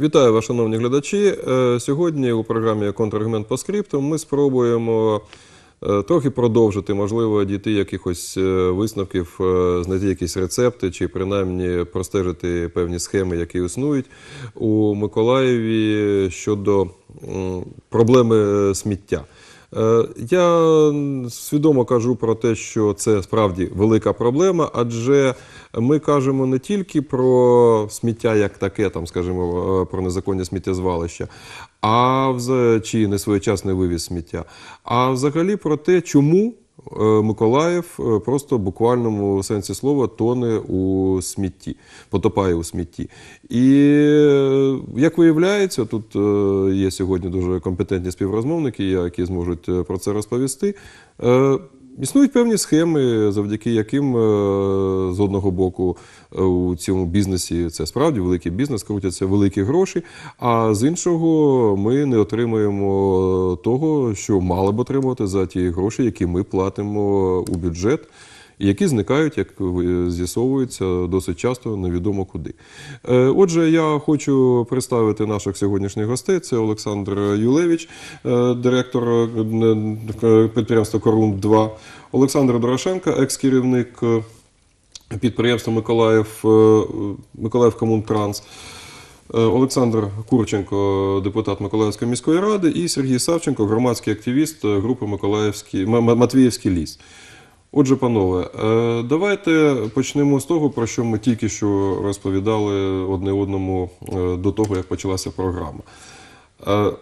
Вітаю вас, шановні глядачі. Е, Сьогодні у програмі Контраргумент по скрипту ми спробуємо е, трохи продовжити, можливо, дійти якихось е, висновків, знайти якісь рецепти чи принаймні простежити певні схеми, які існують у Миколаєві щодо проблеми сміття. Е, Я свідомо кажу про те, що це справді велика проблема, адже ми кажемо не тільки про сміття як таке, там, скажімо, е, про незаконні сміттєзвалища, а чи несвоєчасний вивіз сміття, а взагалі про те, чому Миколаїв е, просто в буквальному сенсі слова тоне у смітті, потопає у смітті. І е, як виявляється, тут е, є сьогодні дуже компетентні співрозмовники, які зможуть е, про це розповісти. Існують певні схеми, завдяки яким е, з одного боку е, у цьому бізнесі це справді великий бізнес, крутяться великі гроші. А з іншого ми не отримуємо того, що мали б отримувати за ті гроші, які ми платимо у бюджет. Які зникають, як ви- з'ясовується, досить часто невідомо куди. Е, Отже, я хочу представити наших сьогоднішніх гостей. Це Олександр Юлевич, е, директор е, е, підприємства Корум 2 Олександр Дорошенко, екс-керівник е, підприємства Миколаїв, е, Миколаїв Комунтранс. Е, Олександр Курченко, депутат Миколаївської міської ради, і Сергій Савченко, громадський активіст е, групи Миколаївський Матвіївський ліс. Отже, панове, е, давайте почнемо з того, про що ми тільки що розповідали одне одному е, до того, як почалася програма. Е,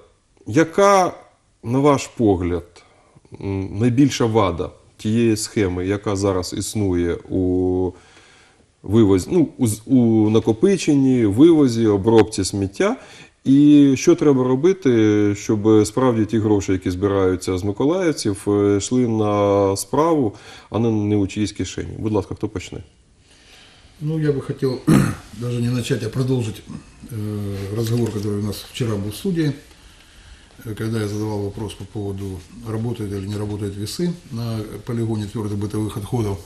Яка, на ваш погляд, найбільша вада тієї схеми, яка зараз існує у вивозі, ну, у, у накопиченні, вивозі, обробці сміття. І що треба робити, щоб справді ті гроші, які збираються з миколаївців, е, йшли на справу, а не, не у чиїсь кишені? Будь ласка, хто почне? Ну, я бы хотел даже не начать, а продолжить э, разговор, который у нас вчера был в студии, э, когда я задавал вопрос по поводу, работают или не работают весы на полигоне твердых бытовых отходов.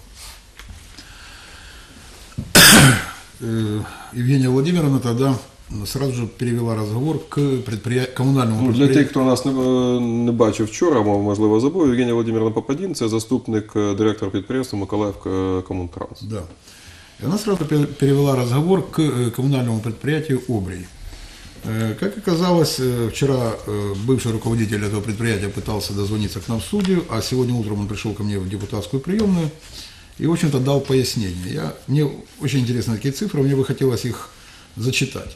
Э, Евгения Владимировна тогда сразу же перевела разговор к предприя- коммунальному Ну, для предприятию. тих, хто нас не, е, не бачив вчора, мов, можливо, забув, Євгенія Володимирівна Попадін, це заступник е, директора підприємства Миколаїв е, Комунтранс. Да. И она сразу пе- перевела разговор к э, коммунальному предприятию «Обрий». Э, Как оказалось, э, вчера э, бывший руководитель этого предприятия пытался дозвониться к нам в студию, а сегодня утром он пришел ко мне в депутатскую приемную и, в общем-то, дал пояснение. Я, мне очень интересны такие цифры, мне бы хотелось их зачитать.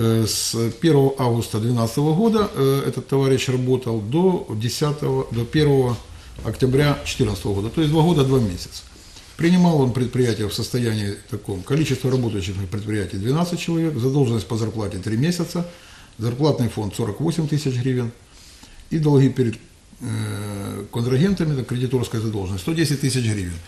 Э, С 1 августа 2012 года э, этот товарищ работал до, 10, до 1 октября 2014 года, то есть два года, два месяца. Принимал он предприятие в состоянии таком. Количество работающих на предприятии 12 человек, задолженность по зарплате 3 месяца, зарплатный фонд 48 тысяч гривен и долги перед э, контрагентами, это кредиторская задолженность 110 тысяч гривен.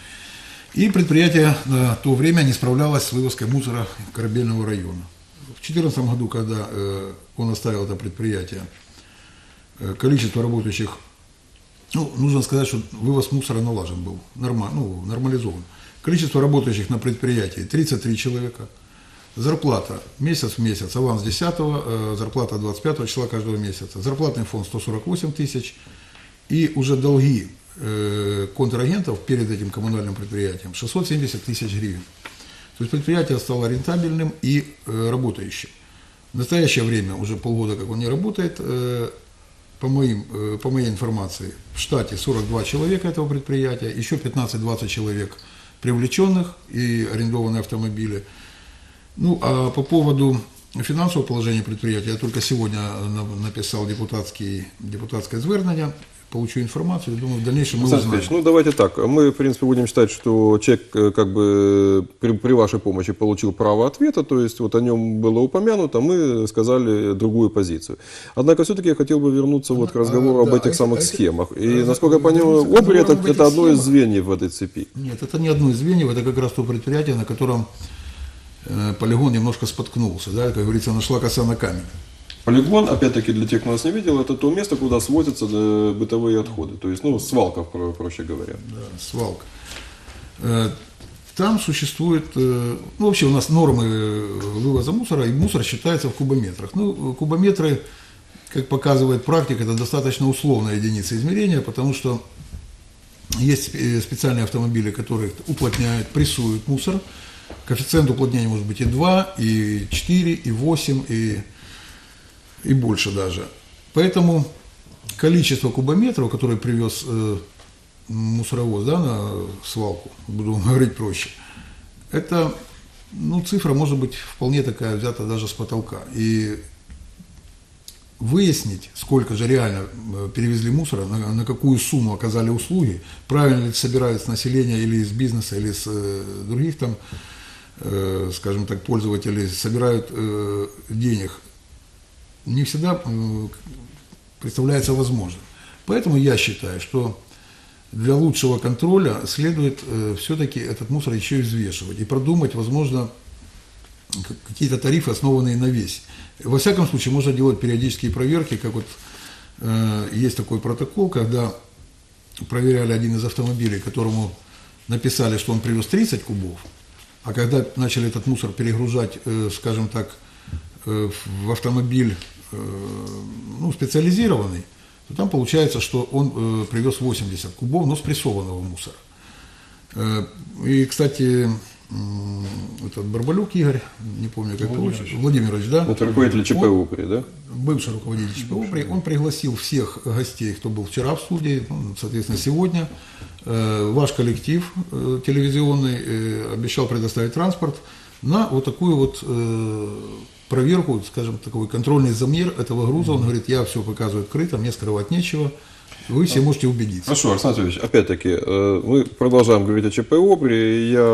И предприятие на то время не справлялось с вывозкой мусора Корабельного района. В 2014 году, когда э, он оставил это предприятие, э, количество работающих ну, нужно сказать, что вывоз мусора налажен был, норма, ну, нормализован. Количество работающих на предприятии 33 человека. Зарплата месяц в месяц, аванс 10 э, зарплата 25 числа каждого месяца. Зарплатный фонд 148 тысяч. И уже долги контрагентов перед этим коммунальным предприятием 670 тысяч гривен. То есть предприятие стало рентабельным и э, работающим. В настоящее время, уже полгода как он не работает, э, по, моим, э, по моей информации, в штате 42 человека этого предприятия, еще 15-20 человек привлеченных и арендованные автомобили. Ну, а по поводу финансового положения предприятия, я только сегодня на- написал депутатский, депутатское звернення, получу информацию, думаю, в дальнейшем мы Александр узнаем. Сергеевич, ну давайте так. Мы, в принципе, будем считать, что человек э, как бы при, при вашей помощи получил право ответа, то есть вот о нем было упомянуто, а мы сказали другую позицию. Однако все-таки я хотел бы вернуться вот к разговору а, об да, этих а самых эти- схемах. И, раз- насколько я понимаю, Обри это, это одно из звеньев в этой цепи. Нет, это не одно из звеньев, это как раз то предприятие, на котором э, полигон немножко споткнулся, да, как говорится, нашла коса на камень. Полигон, опять-таки, для тех, кто нас не видел, это то место, куда свозятся э, бытовые отходы. То есть, ну, свалка, про- проще говоря. Да, свалка. Э, там существует, э, ну вообще у нас нормы вывоза мусора, и мусор считается в кубометрах. Ну, кубометры, как показывает практика, это достаточно условная единица измерения, потому что есть специальные автомобили, которые уплотняют, прессуют мусор. Коэффициент уплотнения может быть и 2, и 4, и 8, и, и больше даже. Поэтому количество кубометров, которые привез э, мусоровоз да, на свалку, буду говорить проще, это ну, цифра может быть вполне такая взята даже с потолка. И выяснить, сколько же реально э, перевезли мусора, на, на какую сумму оказали услуги, правильно ли собирают с населения или из бизнеса, или с э, других там, э, скажем так, пользователей, собирают э, денег, не всегда э, представляется возможным. Поэтому я считаю, что для лучшего контроля следует э, все-таки этот мусор еще и взвешивать и продумать, возможно, какие-то тарифы, основанные на весе. Во всяком случае, можно делать периодические проверки, как вот э, есть такой протокол, когда проверяли один из автомобилей, которому написали, что он привез 30 кубов, а когда начали этот мусор перегружать, скажем так, в автомобиль ну, специализированный, то там получается, что он э, привез 80 кубов, но спрессованного мусора. Э, И, кстати, этот Барбалюк Игорь, не помню, как его отчество, Владимирович, да? Это руководитель ЧП УПРИ, да? бывший руководитель ЧПУ, при- он пригласил всех гостей, кто был вчера в студии, ну, соответственно, сегодня. Э, Ваш коллектив э, телевизионный э, обещал предоставить транспорт на вот такую вот э, проверку, скажем, такой контрольный замер этого груза. Он говорит, я все показываю открыто, мне скрывать нечего. Вы все можете убедиться. Хорошо, Александр Анатольевич, опять-таки, э, мы продолжаем говорить о ЧП ОБРИ. Я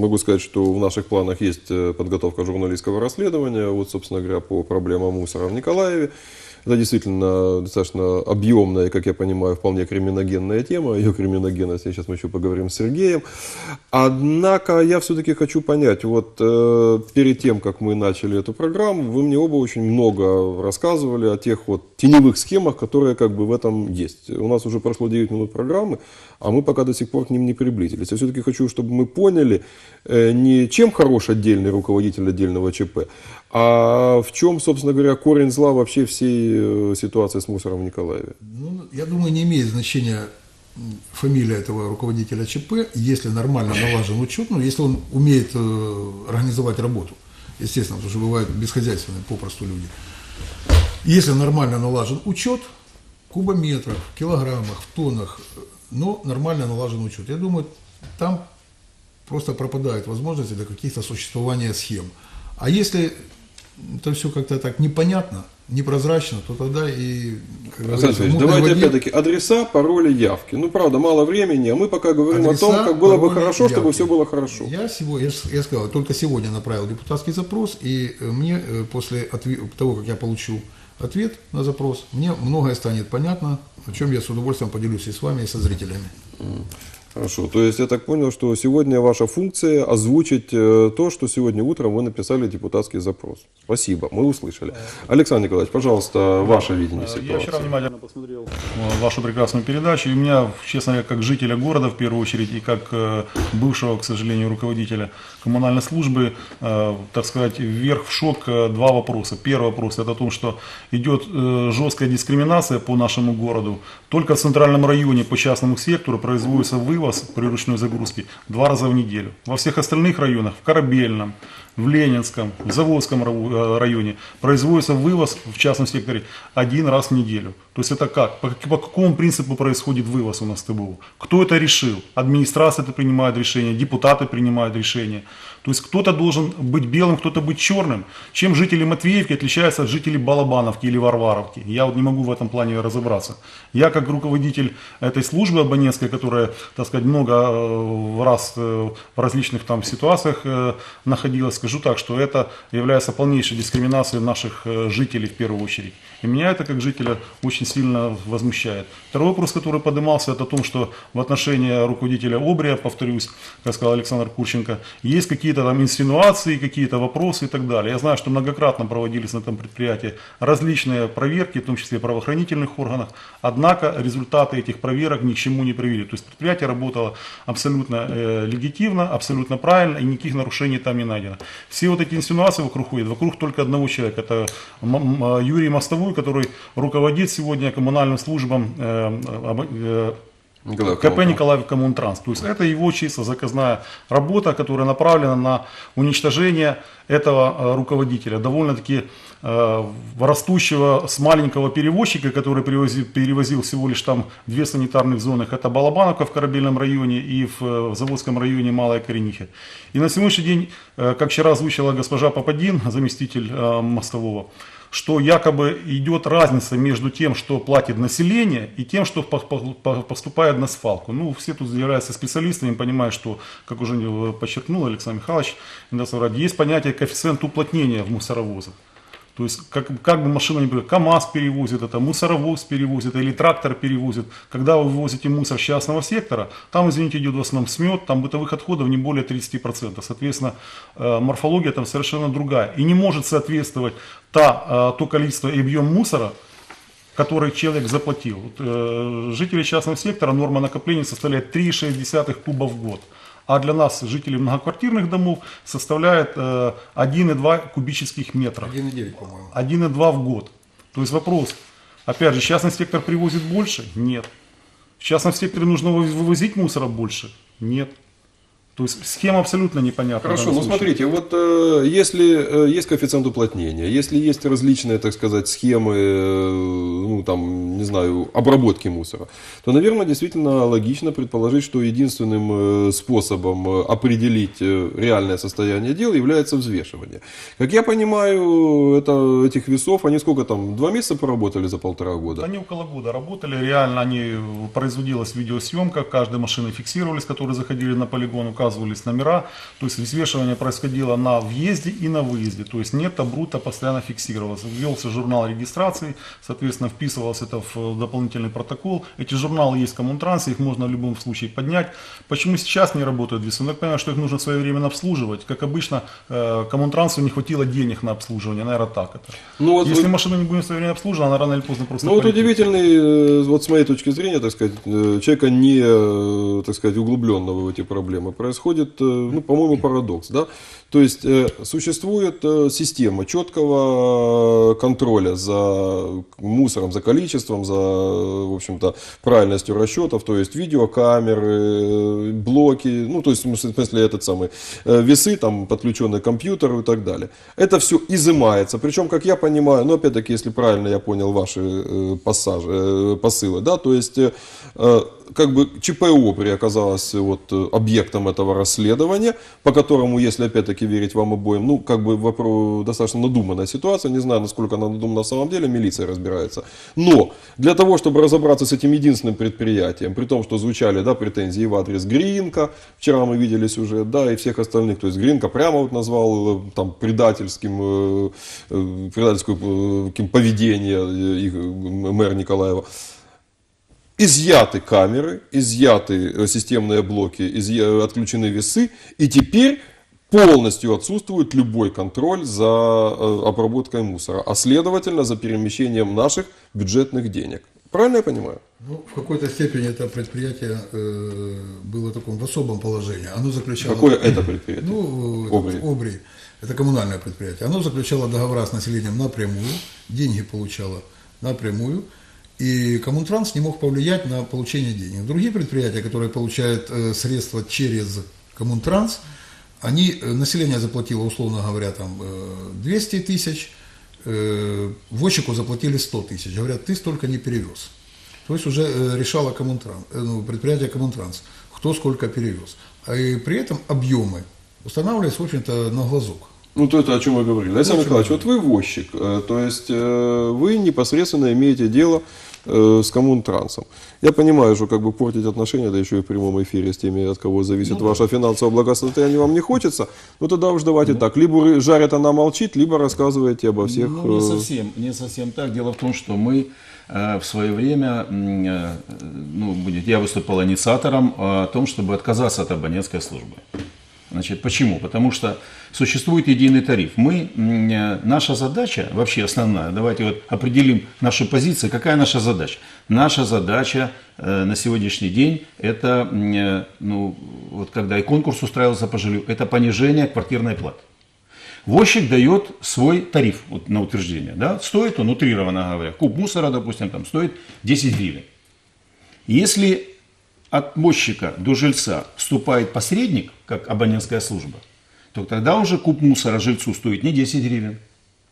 могу сказать, что в наших планах есть э, подготовка журналистского расследования, вот, собственно говоря, по проблемам мусора в Николаеве. Это действительно достаточно объемная, как я понимаю, вполне криминогенная тема. Ее криминогенность, сейчас мы еще поговорим с Сергеем. Однако я все-таки хочу понять, вот э, перед тем, как мы начали эту программу, вы мне оба очень много рассказывали о тех вот теневых схемах, которые как бы в этом есть. У нас уже прошло 9 минут программы, а мы пока до сих пор к ним не приблизились. Я все-таки хочу, чтобы мы поняли, э, не чем хорош отдельный руководитель отдельного ЧП, а в чем, собственно говоря, корень зла вообще всей э, ситуации с мусором в Николаеве. Ну, я думаю, не имеет значения фамилия этого руководителя ЧП, если нормально налажен учет, ну, если он умеет э, организовать работу. Естественно, потому что бывают бесхозяйственные попросту люди. Если нормально налажен учет, кубометров, килограммах, в тоннах, э, но нормально налажен учет. Я думаю, там просто пропадают возможности для каких-то существования схем. А если это все как-то так непонятно, непрозрачно, то тогда и, как Александр давайте воде- опять-таки адреса, пароли, явки. Ну, правда, мало времени, а мы пока говорим о Адреса, том, как было бы пароли, хорошо, чтобы явки. все было хорошо. Я, сегодня, я, я сказал, только сегодня направил депутатский запрос, и э, мне э, после отве- того, как я получу ответ на запрос, мне многое станет понятно, о чем я с удовольствием поделюсь и с вами, и со зрителями. Хорошо. То есть я так понял, что сегодня ваша функция озвучить э, то, что сегодня утром вы написали депутатский запрос. Спасибо, мы услышали. Александр Николаевич, пожалуйста, ваше видение Э, Я ситуации. вчера внимательно посмотрел э, вашу прекрасную передачу, и у меня, честно говоря, как жителя города в первую очередь, и как бывшего, к сожалению, руководителя коммунальной службы, так сказать, вверх в шок два вопроса. Первый вопрос это о том, что идет жесткая дискриминация по нашему городу. Только в центральном районе по частному сектору производится вывоз при ручной загрузке два раза в неделю. Во всех остальных районах, в Корабельном, в Ленинском, в Заводском э, районе производится вывоз в частном секторе один раз в неделю. То есть это как? По, по какому принципу происходит вывоз у нас в ТБУ? Кто это решил? Администрация это принимает решение, депутаты принимают решение. То есть кто-то должен быть белым, кто-то быть черным. Чем жители Матвеевки отличаются от жителей Балабановки или Варваровки? Я вот не могу в этом плане разобраться. Я как руководитель этой службы абонентской, которая, так сказать, много э, раз э, в различных там ситуациях э, находилась, скажу так, что это является полнейшей дискриминацией наших жителей в первую очередь. И меня это как жителя очень сильно возмущает. Второй вопрос, который поднимался, это о том, что в отношении руководителя Обрия, повторюсь, как сказал Александр Курченко, есть какие какие-то там инсинуации, какие-то вопросы и так далее. Я знаю, что многократно проводились на этом предприятии различные проверки, в том числе правоохранительных органах, однако результаты этих проверок ни к чему не привели. То есть предприятие работало абсолютно э, легитимно, абсолютно правильно и никаких нарушений там не найдено. Все вот эти инсинуации вокруг ходят, вокруг только одного человека, это М- Юрий Мостовой, который руководит сегодня коммунальным службам э, э, КП Калмыков. Николаев Коммунтранс. То есть это его чисто заказная работа, которая направлена на уничтожение этого э, руководителя, довольно-таки э, растущего с маленького перевозчика, который перевозил, перевозил всего лишь там две санитарных зоны. Это Балабановка в Корабельном районе и в, э, в Заводском районе Малая Коренихи. И на сегодняшний день, э, как вчера озвучила госпожа Попадин, заместитель э, Мостового, что якобы идет разница между тем, что платит население, и тем, что по- по- по- поступает на свалку. Ну, все тут являются специалистами, понимают, что, как уже э, подчеркнул Александр Михайлович, есть понятие коэффициент уплотнения в мусоровозах. То есть, как, как бы машина была, КАМАЗ перевозит это, мусоровоз перевозит или трактор перевозит. Когда вы вывозите мусор с частного сектора, там, извините, идет в основном смет, там бытовых отходов не более 30%. Соответственно, э, морфология там совершенно другая. И не может соответствовать та, э, то количество и объем мусора, который человек заплатил. Э, жители частного сектора норма накопления составляет 3,6 куба в год. А для нас, жителей многоквартирных домов, составляет э, 1,2 кубических метра. 1,9, по-моему. 1,2 в год. То есть вопрос, опять же, частный сектор привозит больше? Нет. В частном секторе нужно вы- вывозить мусора больше? Нет. То есть схема абсолютно непонятна. Хорошо, ну смотрите, вот э, если э, есть коэффициент уплотнения, если есть различные, так сказать, схемы, э, ну там, не знаю, обработки мусора, то, наверное, действительно логично предположить, что единственным э, способом э, определить э, реальное состояние дел является взвешивание. Как я понимаю, это, этих весов, они сколько там, два месяца поработали за полтора года? Они около года работали, реально они производилась видеосъемка, каждой машины фиксировались, которые заходили на полигон, указывались номера, то есть взвешивание происходило на въезде и на выезде, то есть нетто, бруто постоянно фиксировалось. Ввелся журнал регистрации, соответственно вписывалось это в дополнительный протокол. Эти журналы есть в Коммунтрансе, их можно в любом случае поднять. Почему сейчас не работают весы? Ну, я понимаю, что их нужно своевременно обслуживать. Как обычно, э, Коммунтрансу не хватило денег на обслуживание, наверное, так это. Ну, вот Если вы- машина не будет своевременно обслужена, она рано или поздно просто Ну вот удивительный, э, вот с моей точки зрения, так сказать, э, человека не, так сказать, углубленного в эти проблемы, происходит, э, ну, по-моему, парадокс, да? То есть э, существует э, система четкого контроля за мусором, за количеством, за, в общем-то, правильностью расчетов, то есть видеокамеры, э, блоки, ну, то есть, в смысле, этот самый, э, весы, там, подключенный к компьютеру и так далее. Это все изымается, причем, как я понимаю, ну, опять-таки, если правильно я понял ваши э, пассажи, э, посылы, да, то есть, э, э, как бы ЧП Обри оказалось вот э, объектом этого расследования, по которому, если опять-таки верить вам обоим, ну, как бы вопрос, достаточно надуманная ситуация, не знаю, насколько она надумана на самом деле, милиция разбирается. Но для того, чтобы разобраться с этим единственным предприятием, при том, что звучали, да, претензии в адрес Гринка, вчера мы видели сюжет, да, и всех остальных, то есть Гринка прямо вот назвал э, там предательским, э, э, предательское каким поведение их, мэра Николаева. Изъяты камеры, изъяты системные блоки, изъя- отключены весы, и теперь полностью отсутствует любой контроль за э, обработкой мусора, а следовательно за перемещением наших бюджетных денег. Правильно я понимаю? Ну, в какой-то степени это предприятие э, было в таком в особом положении. Оно заключало... Какое это предприятие? Ну, э, Обри. Обри. Это коммунальное предприятие. Оно заключало договора с населением напрямую, деньги получало напрямую, и Коммунтранс не мог повлиять на получение денег. Другие предприятия, которые получают э, средства через Коммунтранс, они, э, население заплатило, условно говоря, там э, 200 тысяч, э, возчику заплатили 100 тысяч. Говорят, ты столько не перевез. То есть уже э, решало Коммунтранс, э, ну, предприятие Коммунтранс, кто сколько перевез. А и при этом объемы устанавливались, в общем-то, на глазок. Ну, то это о чем мы говорили. Александр Николаевич, вот вы возчик, э, то есть э, вы непосредственно имеете дело э, с коммунтрансом. Я понимаю, что как бы портить отношения, да еще и в прямом эфире с теми, от кого зависит ваше финансовое благосостояние, вам не хочется. Ну тогда уж давайте так. Либо жарит она молчит, либо рассказываете обо всех. Ну, не э, совсем, не совсем так. Дело в том, что мы э, в свое время, ну, будет, я выступал инициатором о том, чтобы отказаться от абонентской службы. Значит, почему? Потому что существует единый тариф. Мы, э, наша задача, вообще основная, давайте вот определим нашу позицию, какая наша задача? Наша задача э, на сегодняшний день, это, э, ну, вот когда и конкурс устраивался по жилью, это понижение квартирной платы. Возчик дает свой тариф вот, на утверждение. Да? Стоит он, утрированно говоря, куб мусора, допустим, там, стоит 10 гривен. Если от возчика до жильца вступает посредник, как абонентская служба, то тогда уже куб мусора жильцу стоит не 10 гривен,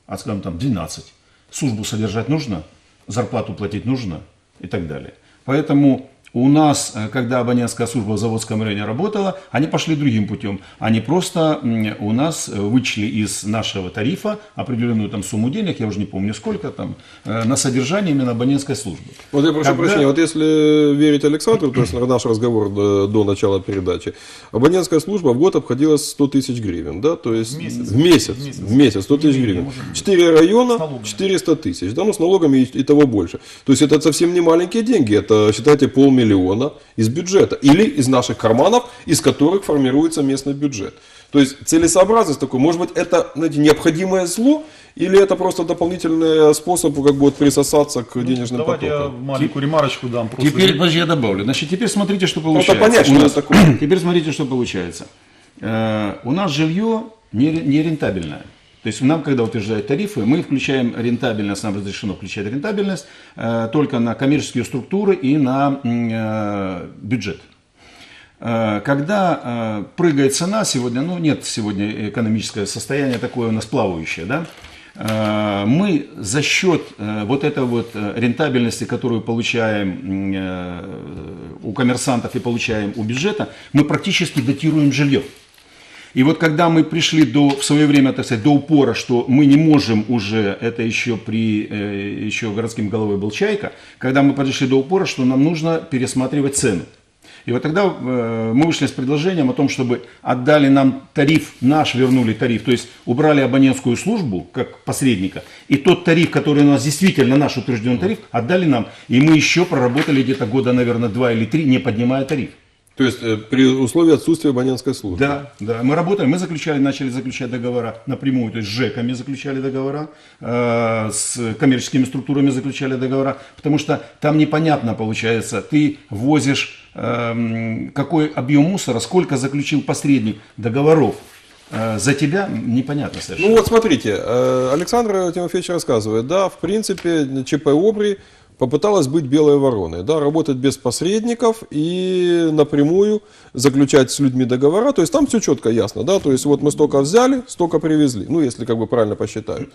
а, скажем, там 12. Службу содержать нужно, зарплату платить нужно и так далее. Поэтому у нас, э, когда абонентская служба в Заводском районе работала, они пошли другим путем. Они просто у нас э, вычли из нашего тарифа определенную там сумму денег, я уже не помню сколько там, э, на содержание именно абонентской службы. Вот я прошу Когда- прощения, вот если верить Александру, то есть на наш разговор до, до начала передачи, абонентская служба в год обходилась 100 тысяч гривен, да, то есть В месяц. в месяц, В месяц. в месяц 100 тысяч гривен. Четыре района, С налогами. 400 тысяч, да, ну с налогами и, и того больше. То есть это совсем не маленькие деньги, это, считайте, полмиллиона из бюджета или из наших карманов, из которых формируется местный бюджет. То есть целесообразность такой, может быть, это, знаете, необходимое зло, или это просто дополнительный способ как бы вот присосаться к денежным Ну, Давайте я потокам? маленькую ремарочку дам. Просто Теперь, подожди, я добавлю. Значит, теперь смотрите, что получается. понять, что У это нас- такое. Теперь смотрите, что получается. Э, У нас жилье не, ре- не рентабельное. То есть нам, когда утверждают тарифы, мы включаем рентабельность, нам разрешено включать рентабельность э, только на коммерческие структуры и на э, бюджет. Э, Когда э, прыгает цена сегодня, ну нет сегодня экономическое состояние такое у нас плавающее, да, э, мы за счет вот этой вот рентабельности, которую получаем у коммерсантов и получаем у бюджета, мы практически датируем жилье. И вот когда мы пришли до, в свое время, так сказать, до упора, что мы не можем уже, это еще при, э, еще городским головой был Чайка, когда мы подошли до упора, что нам нужно пересматривать цену. И вот тогда э, мы вышли с предложением о том, чтобы отдали нам тариф, наш вернули тариф, то есть убрали абонентскую службу как посредника, и тот тариф, который у нас действительно наш утвержденный тариф, отдали нам, и мы еще проработали где-то года, наверное, два или три, не поднимая тариф. То есть э, при условии отсутствия абонентской службы. Да, да, мы работали, мы заключали, начали заключать договора напрямую, то есть с ЖЭКами заключали договора, э, с коммерческими структурами заключали договора, потому что там непонятно получается, ты возишь эм, какой объем мусора, сколько заключил посредник договоров э, за тебя, непонятно совершенно. Ну вот смотрите, э, Александр Тимофеевич рассказывает, да, в принципе, ЧП Обри попыталась быть белой вороной, да, работать без посредников и напрямую заключать с людьми договора, то есть там все четко ясно, да, то есть вот мы столько взяли, столько привезли, ну если как бы правильно посчитаю.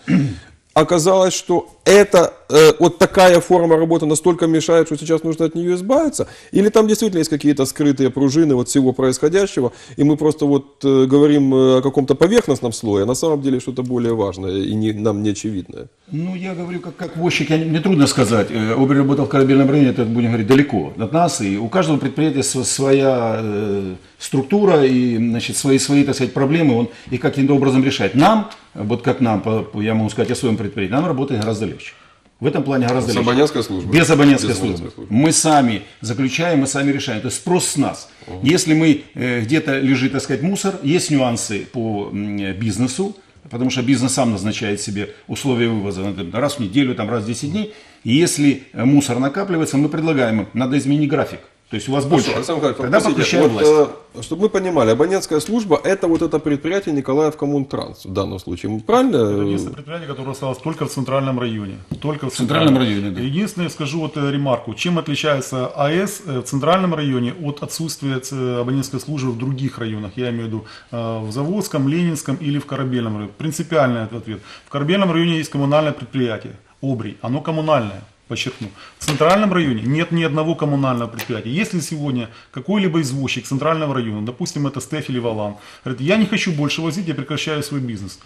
Оказалось, что это э, вот такая форма работы настолько мешает, что сейчас нужно от нее избавиться, или там действительно есть какие-то скрытые пружины вот всего происходящего, и мы просто вот э, говорим э, о каком-то поверхностном слое, а на самом деле что-то более важное и не, нам не очевидное. Ну, я говорю, как, как возчик, я, мне трудно сказать. Э, Обри работал в корабельном районе, это, будем говорить, далеко от нас, и у каждого предприятия св- своя э, структура и, значит, свои, свои, так сказать, проблемы, он их каким-то образом решает. Нам, вот как нам, я могу сказать о своем предприятии, нам работать гораздо легче. В этом плане гораздо С легче. абонентской службой? Без абонентской Без службы. службы. Мы сами заключаем, мы сами решаем. То есть спрос с нас. Если мы э, где-то лежит, так сказать, мусор, есть нюансы по э, бизнесу, потому что бизнес сам назначает себе условия вывоза например, раз в неделю, там, раз в 10 дней. И если э, мусор накапливается, мы предлагаем им, надо изменить график. То есть у вас больше. Хорошо, Александр Тогда подключаем вот, власть. э, чтобы мы понимали, абонентская служба это вот это предприятие Николаев Коммунтранс в данном случае. Правильно? Единственное предприятие, которое осталось только в центральном районе. Только в центральном районе, да. Единственное, скажу вот э, ремарку, чем отличается АЭС э, в центральном районе от отсутствия абонентской службы в других районах. Я имею в виду в Заводском, Ленинском или в Корабельном районе. Принципиальный этот ответ. В Корабельном районе есть коммунальное предприятие, ОБРИ, оно коммунальное. Подчеркну. В центральном районе нет ни одного коммунального предприятия. Если сегодня какой-либо извозчик центрального района, допустим, это Стеф или Валан, говорит, я не хочу больше возить, я прекращаю свой бизнес.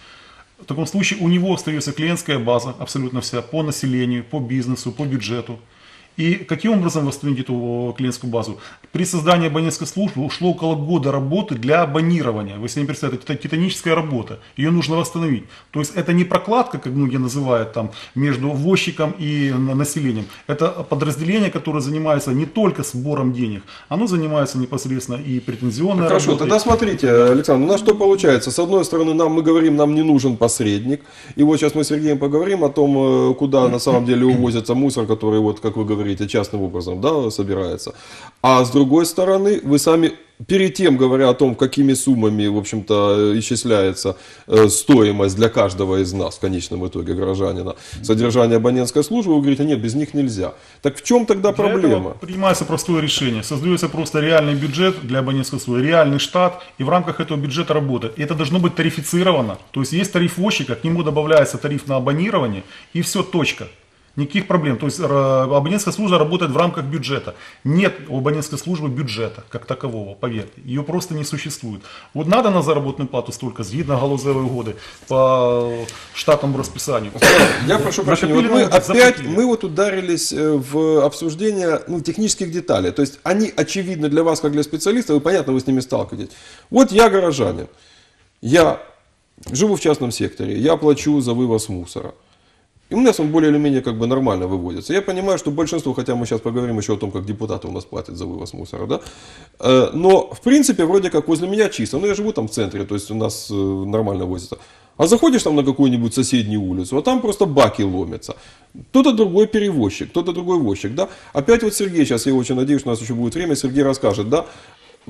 В таком случае у него остается клиентская база абсолютно вся по населению, по бизнесу, по бюджету. И каким образом восстановить эту клиентскую базу? При создании абонентской службы ушло около года работы для абонирования. Вы себе представляете, это титаническая работа. Ее нужно восстановить. То есть это не прокладка, как многие называют, там, между возчиком и на- населением. Это подразделение, которое занимается не только сбором денег, оно занимается непосредственно и претензионной Хорошо, работой. тогда смотрите, Александр, у нас что получается? С одной стороны, нам мы говорим, нам не нужен посредник. И вот сейчас мы с Сергеем поговорим о том, э, куда на самом деле увозится мусор, который, вот, как вы говорите, частным образом да, собирается. А с другой стороны, вы сами перед тем, говоря о том, какими суммами, в общем-то, э, исчисляется э, стоимость для каждого из нас, в конечном итоге, гражданина, содержание абонентской службы, вы говорите, нет, без них нельзя. Так в чем тогда Для проблема? принимается простое решение. Создается просто реальный бюджет для абонентской услуги, реальный штат, и в рамках этого бюджета работает. И это должно быть тарифицировано. То есть есть тариф возчика, к нему добавляется тариф на абонирование, и все, точка. Никаких проблем. То есть абонентская служба работает в рамках бюджета. Нет у абонентской службы бюджета как такового, поверьте. Ее просто не существует. Вот надо на заработную плату столько, згідно галузевой годы, по штатному расписанию. Я прошу прощения, вот мы опять, мы вот ударились э, в обсуждение ну, технических деталей. То есть они очевидны для вас, как для специалиста, вы понятно, вы с ними сталкиваетесь. Вот я горожанин, я живу в частном секторе, я плачу за вывоз мусора. И у нас он более или менее как бы нормально выводится. Я понимаю, что большинство, хотя мы сейчас поговорим еще о том, как депутаты у нас платят за вывоз мусора, да, э, но в принципе вроде как возле меня чисто. Ну я живу там в центре, то есть у нас э, нормально возится. А заходишь там на какую-нибудь соседнюю улицу, а там просто баки ломятся. Кто-то другой перевозчик, кто-то другой возчик, да. Опять вот Сергей, сейчас я очень надеюсь, что у нас еще будет время, Сергей расскажет, да,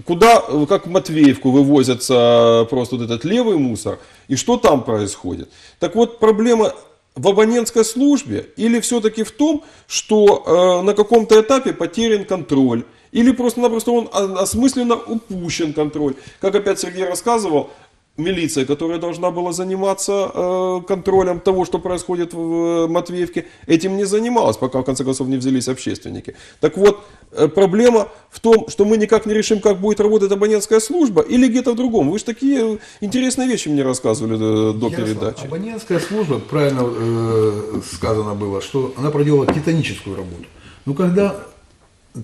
куда, э, как в Матвеевку вывозится просто вот этот левый мусор, и что там происходит. Так вот, проблема в абонентской службе или все-таки в том, что э, на каком-то этапе потерян контроль, или просто-напросто он осмысленно упущен контроль. Как опять Сергей рассказывал, милиция, которая должна была заниматься э, контролем того, что происходит в э, Матвеевке, этим не занималась, пока в конце концов не взялись общественники. Так вот, э, проблема в том, что мы никак не решим, как будет работать абонентская служба, или где-то в другом. Вы же такие интересные вещи мне рассказывали э, до Ярослав, передачи. Абонентская служба, правильно э, сказано было, что она проделала титаническую работу. Но когда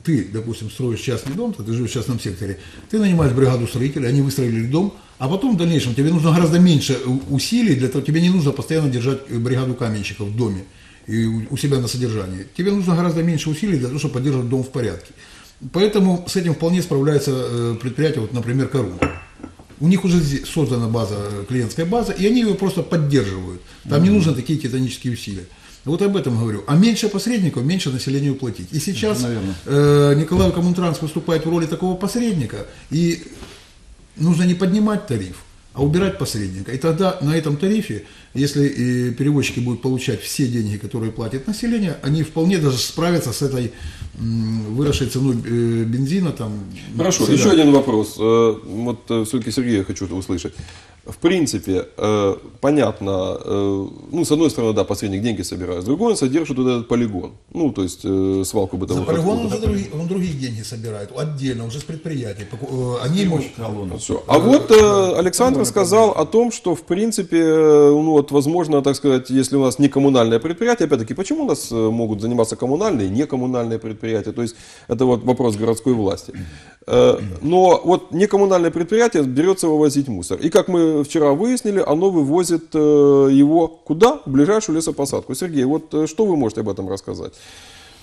ты, допустим, строишь частный дом, ты живешь в частном секторе, ты нанимаешь бригаду строителей, они выстроили дом, а потом в дальнейшем тебе нужно гораздо меньше усилий, для того тебе не нужно постоянно держать э, бригаду каменщиков в доме и у себя на содержании. Тебе нужно гораздо меньше усилий для того, чтобы поддерживать дом в порядке. Поэтому с этим вполне справляется э, предприятие, вот, например, Корун. У них уже создана база, э, клиентская база, и они ее просто поддерживают. Там не нужны такие титанические усилия. Вот об этом говорю. А меньше посредников, меньше населению платить. И сейчас Наверное. э, Николай Коммунтранс выступает в роли такого посредника, и нужно не поднимать тариф, а убирать посредника. И тогда на этом тарифе, если э, перевозчики будут получать все деньги, которые платит население, они вполне даже справятся с этой выросшей ценой э, бензина. Там, Хорошо, всегда. еще один вопрос. Э, Вот все-таки Сергея хочу услышать. В принципе, э, понятно, э, ну, с одной стороны, да, посредник деньги собирает, с другой он содержит вот этот полигон, ну, то есть э, свалку За бытовых полигон он, за другие, он другие деньги собирает, отдельно, уже с предприятий. Они ему... Всё. А вот э, Александр сказал о том, что в принципе, э, ну вот, возможно, так сказать, если у нас не коммунальное предприятие, опять-таки, почему у нас могут заниматься коммунальные, некоммунальные предприятия? То есть это вот вопрос городской власти. Э, Но вот некоммунальное предприятие берется вывозить мусор. И как мы вчера выяснили, оно вывозит э, его куда? В ближайшую лесопосадку. Сергей, вот э, что вы можете об этом рассказать?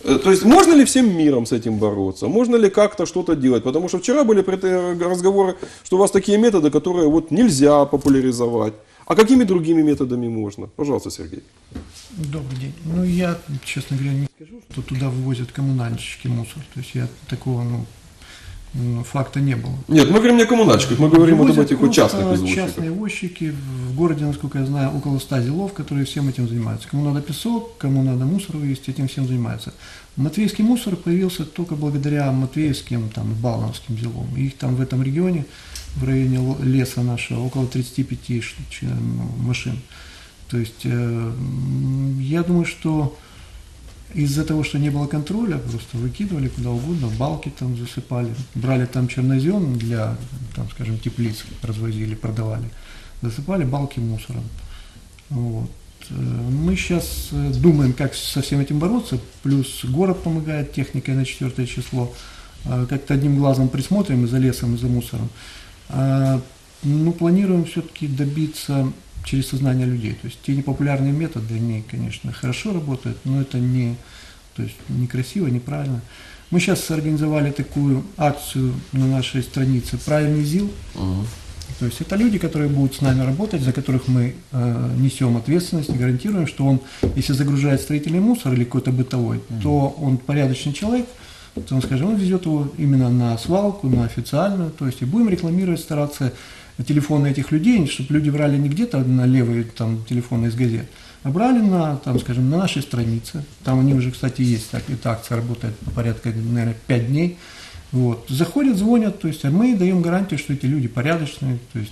Э, То есть можно ли всем миром с этим бороться? Можно ли как-то что-то делать? Потому что вчера были разговоры, что у вас такие методы, которые вот нельзя популяризовать. А какими другими методами можно? Пожалуйста, Сергей. Добрый день. Ну, я, честно говоря, не скажу, что туда вывозят коммунальщики мусор. То есть я такого, ну, факта не было. Нет, мы говорим не о коммунальщиках, мы говорим вот об этих вот частных извозчиках. частные возчики. В городе, насколько я знаю, около 100 делов, которые всем этим занимаются. Кому надо песок, кому надо мусор вывезти, этим всем занимаются. Матвеевский мусор появился только благодаря матвеевским, там, баллонским делам. Их там в этом регионе, в районе леса нашего, около 35 ш- ч- ну, машин. То есть э, я думаю, что из-за того, что не было контроля, просто выкидывали куда угодно, балки там засыпали, брали там чернозем для, там, скажем, теплиц, развозили, продавали, засыпали балки мусором. Вот. э, мы сейчас думаем, как со всем этим бороться, плюс город помогает техникой на четвертое число. А, Как-то одним глазом присмотрим и за лесом, и за мусором. А, Ну, планируем все-таки добиться через сознание людей. То есть те непопулярные методы, они, конечно, хорошо работают, но это не, то есть некрасиво, неправильно. Мы сейчас организовали такую акцию на нашей странице «Правильный ЗИЛ». То есть это люди, которые будут с нами работать, за которых мы э, несем ответственность и гарантируем, что он, если загружает строительный мусор или какой-то бытовой, то он порядочный человек, то он, скажем, он везет его именно на свалку, на официальную, то есть и будем рекламировать, стараться телефоны этих людей, чтобы люди брали не где-то на левые там телефоны из газет, а брали на, там, скажем, на нашей странице. Там они уже, кстати, есть, так, эта акция работает порядка, наверное, 5 дней. Вот. Заходят, звонят, то есть, а мы даем гарантию, что эти люди порядочные, то есть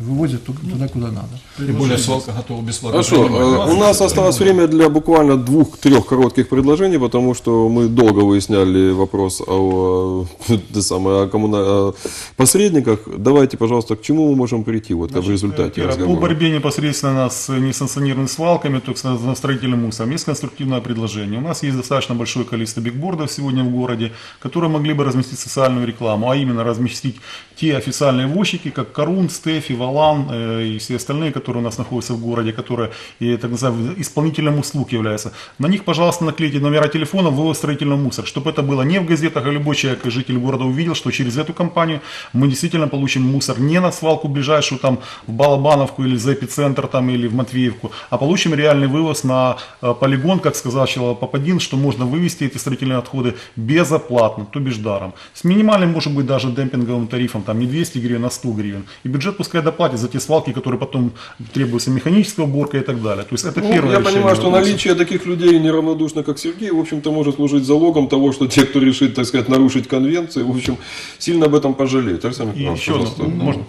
вывозят ту- туда, куда надо. Тем более свалка готова бесплатно Хорошо, э, у нас осталось время для буквально двух-трех коротких предложений, потому что мы долго выясняли вопрос о, э, те самое, о коммуна- о посредниках. Давайте, пожалуйста, к чему мы можем прийти вот, в результате Первое, по разговора? борьбе непосредственно с несанкционированными свалками, то есть на строительным мусором, есть конструктивное предложение. У нас есть достаточно большое количество бигбордов сегодня в городе, которые могли бы разместить социальную рекламу, а именно разместить те официальные возчики, как Карун, Стефи, Валан э, и все остальные, которые у нас находятся в городе, которые и, так называемым исполнителем услуг являются. На них, пожалуйста, наклейте номера телефона вывоз строительного мусора, чтобы это было не в газетах, а любой человек, житель города увидел, что через эту компанию мы действительно получим мусор не на свалку ближайшую там в Балабановку или за эпицентр там или в Матвеевку, а получим реальный вывоз на э, полигон, как сказал Человек Попадин, что можно вывести эти строительные отходы безоплатно, то бишь даром. С минимальным, может быть, даже демпинговым тарифом, там не 200 гривен, а 100 гривен. И бюджет пускай доплатит за те свалки, которые потом требуются механическая уборка и так далее. То есть это Ну, первое я понимаю, что вопроса. наличие таких людей неравнодушно, как Сергей, в общем-то, может служить залогом того, что те, кто решит, так сказать, нарушить конвенцию, в общем, сильно об этом пожалеют. Александр И Михайлович, еще можно?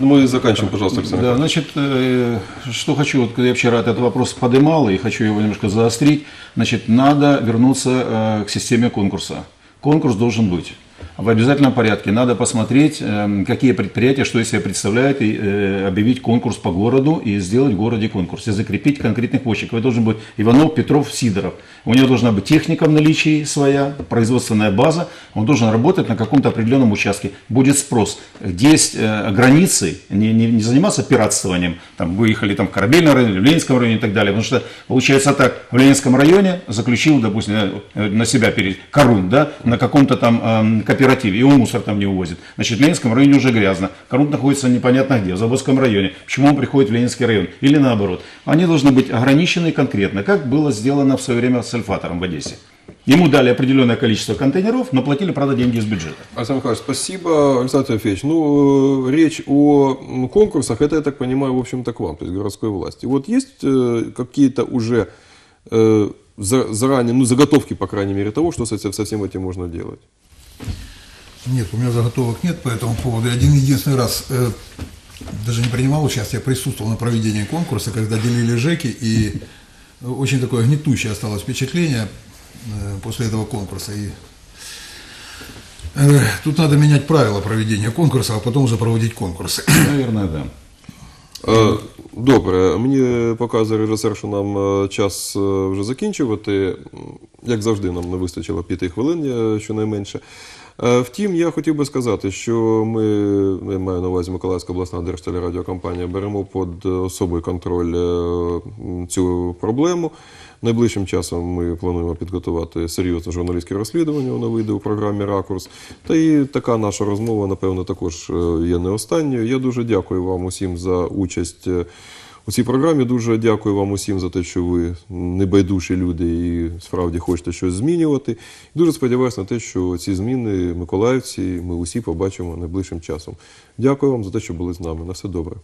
Мы заканчиваем, пожалуйста, Александр Да, значит, э, что хочу, вот когда я вчера этот вопрос поднимал и хочу его немножко заострить, значит, надо вернуться э, к системе конкурса. Конкурс должен быть. В обязательном порядке надо посмотреть, э, какие предприятия, что из себя представляет, и э, объявить конкурс по городу и сделать в городе конкурс. И закрепить конкретных почек. Это должен быть Иванов, Петров, Сидоров. У него должна быть техника в наличии своя, производственная база. Он должен работать на каком-то определенном участке. Будет спрос. Где есть э, границы, не, не, не заниматься пиратствованием. Там выехали там, в Корабельном районе, в Ленинском районе и так далее. Потому что получается так, в Ленинском районе заключил, допустим, э, на себя перед Корун, да, на каком-то там эм, кооперативе, и он мусор там не увозит. Значит, в Ленинском районе уже грязно. Корун находится непонятно где, в Заводском районе. Почему он приходит в Ленинский район? Или наоборот. Они должны быть ограничены конкретно, как было сделано в свое время с Альфатором в Одессе. Ему дали определенное количество контейнеров, но платили, правда, деньги из бюджета. Александр Михайлович, спасибо. Александр Тимофеевич, ну, э, речь о конкурсах, это, я так понимаю, в общем-то, к вам, то есть городской власти. Вот есть э, какие-то уже э, за- заранее, ну, заготовки, по крайней мере, того, что со, со всем этим можно делать? Нет, у меня заготовок нет по этому поводу. Я один единственный раз э, даже не принимал участие, я присутствовал на проведении конкурса, когда делили ЖЭКи, и очень такое гнетущее осталось впечатление э, после этого конкурса. И э, тут надо менять правила проведения конкурса, а потом уже проводить конкурсы. Наверное, да. Е, Добре, мені показує режисер, що нам е, час е, вже закінчувати. М, Як завжди, нам не вистачило п'яти хвилин, е, щонайменше. Е, Втім, я хотів би сказати, що ми, я маю на увазі Миколаївська обласна держтелерадіокомпанія, беремо під особий контроль е, цю проблему. Найближчим часом ми плануємо підготувати серйозне журналістське розслідування, воно вийде у програмі Ракурс. Та і така наша розмова, напевно, також е, є не останньою. Я дуже дякую вам усім за участь у цій програмі. Дуже дякую вам усім за те, що ви небайдужі люди і справді хочете щось змінювати. Дуже сподіваюся на те, що ці зміни миколаївці ми усі побачимо найближчим часом. Дякую вам за те, що були з нами. На все добре.